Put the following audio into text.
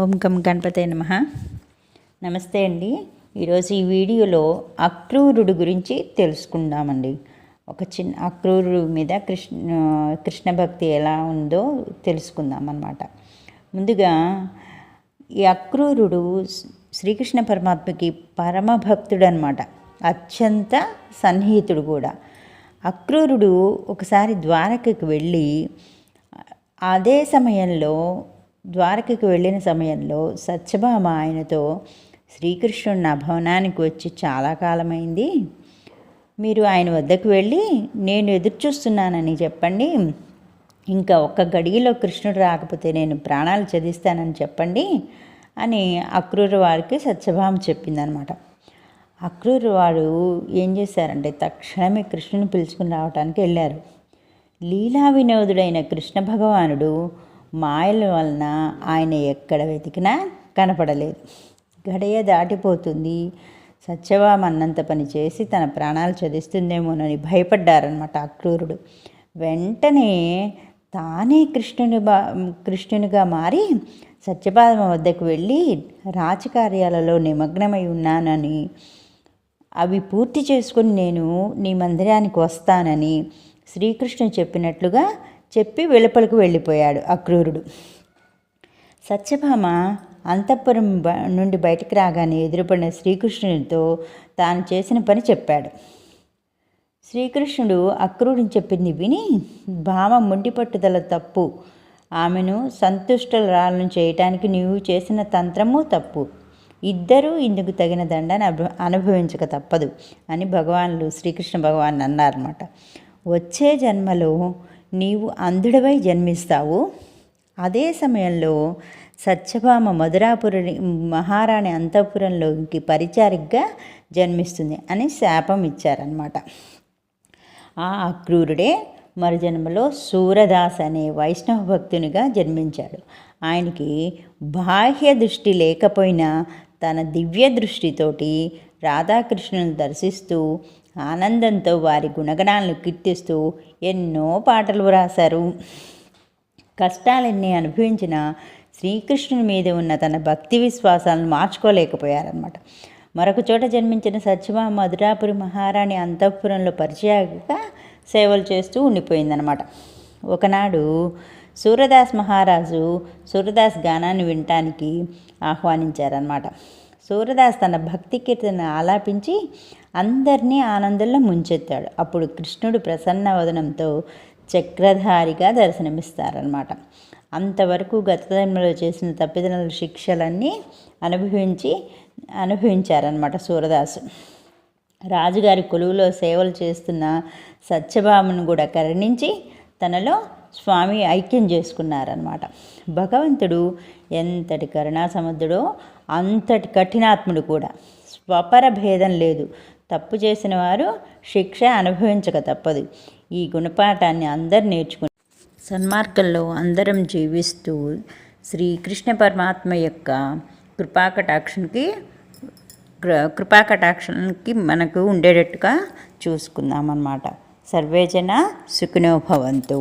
ఓం కం గణపతే నమ. నమస్తే అండి. ఈరోజు ఈ వీడియోలో అక్రూరుడు గురించి తెలుసుకుందామండి. ఒక చిన్న అక్రూరుడు మీద కృష్ణ కృష్ణ భక్తి ఎలా ఉందో తెలుసుకుందాం అన్నమాట ముందుగా ఈ అక్రూరుడు శ్రీకృష్ణ పరమాత్మకి పరమ భక్తుడు అనమాట అత్యంత సన్నిహితుడు కూడా. అక్రూరుడు ఒకసారి ద్వారకకి వెళ్ళి అదే సమయంలో ద్వారకకు వెళ్ళిన సమయంలో సత్యభామ ఆయనతో శ్రీకృష్ణుడు నా భవనానికి వచ్చి చాలా కాలమైంది. మీరు ఆయన వద్దకు వెళ్ళి నేను ఎదురు చూస్తున్నానని చెప్పండి. ఇంకా ఒక్క గడియలో కృష్ణుడు రాకపోతే నేను ప్రాణాలు చదిస్తానని చెప్పండి అని అక్రూరు వారికి సత్యభామ చెప్పిందనమాట. అక్రూరు వారు ఏం చేశారంటే తక్షణమే కృష్ణుని పిలుచుకుని రావడానికి వెళ్ళారు. లీలా వినోదుడైన కృష్ణ భగవానుడు మాయల వలన ఆయన ఎక్కడ వెతికినా కనపడలేదు. గడియ దాటిపోతుంది. సత్యభామ అన్నంత పని చేసి తన ప్రాణాలు చదిస్తుందేమోనని భయపడ్డారనమాట అక్రూరుడు వెంటనే తానే కృష్ణుని బా కృష్ణునిగా మారి సత్యపాదమ వద్దకు వెళ్ళి రాజకార్యాలలో నిమగ్నమై ఉన్నానని అవి పూర్తి చేసుకుని నేను నీ మందిరానికి వస్తానని శ్రీకృష్ణుడు చెప్పినట్లుగా చెప్పి వెలుపలకు వెళ్ళిపోయాడు అక్రూరుడు. సత్యభామ అంతఃపురం నుండి బయటకు రాగానే ఎదురుపడిన శ్రీకృష్ణునితో తాను చేసిన పని చెప్పాడు. శ్రీకృష్ణుడు అక్రూరుని చెప్పింది విని భామ ముండి పట్టుదల తప్పు. ఆమెను సంతుష్టరాలను చేయటానికి నీవు చేసిన తంత్రము తప్పు. ఇద్దరూ ఇందుకు తగిన దండాన్ని అనుభవించక తప్పదు అని భగవాన్లు శ్రీకృష్ణ భగవాన్ అన్నారన్నమాట. వచ్చే జన్మలో నీవు అంధుడవై జన్మిస్తావు. అదే సమయంలో సత్యభామ మధురాపురుని మహారాణి అంతఃపురంలోకి పరిచారికగా జన్మిస్తుంది అని శాపం ఇచ్చారనమాట ఆ అక్రూరుడే మరుజన్మలో సూరదాస్ అనే వైష్ణవ భక్తునిగా జన్మించాడు. ఆయనకి బాహ్య దృష్టి లేకపోయినా తన దివ్య దృష్టితోటి రాధాకృష్ణుని దర్శిస్తూ ఆనందంతో వారి గుణగణాలను కీర్తిస్తూ ఎన్నో పాటలు వ్రాశారు. కష్టాలన్నీ అనుభవించిన శ్రీకృష్ణుని మీద ఉన్న తన భక్తి విశ్వాసాలను మార్చుకోలేకపోయారనమాట మరొక చోట జన్మించిన సత్యభామ మధురాపురి మహారాణి అంతఃపురంలో పరిచయంగా సేవలు చేస్తూ ఉండిపోయిందనమాట ఒకనాడు సూర్యదాస్ మహారాజు సూర్యదాస్ గానాన్ని వినటానికి ఆహ్వానించారనమాట సూరదాస్ తన భక్తి కీర్తన ఆలాపించి అందరినీ ఆనందంలో ముంచెత్తాడు. అప్పుడు కృష్ణుడు ప్రసన్న వదనంతో చక్రధారిగా దర్శనమిస్తారనమాట అంతవరకు గత జన్మలో చేసిన తప్పిదనల శిక్షలన్నీ అనుభవించి అనుభవించారనమాట సూరదాసు. రాజుగారి కొలువులో సేవలు చేస్తున్న సత్యభామను కూడా కరుణించి తనలో స్వామి ఐక్యం చేసుకున్నారనమాట భగవంతుడు ఎంతటి కరుణాసముద్రుడో అంతటి కఠినాత్ముడు కూడా. స్వపర భేదం లేదు. తప్పు చేసిన వారు శిక్ష అనుభవించక తప్పదు. ఈ గుణపాఠాన్ని అందరు నేర్చుకుని సన్మార్గంలో అందరం జీవిస్తూ శ్రీకృష్ణ పరమాత్మ యొక్క కృపాకటాక్షన్కి కృపాకటాక్షన్కి మనకు ఉండేటట్టుగా చూసుకుందాం అన్నమాట సర్వేజన సుఖినోభవంతు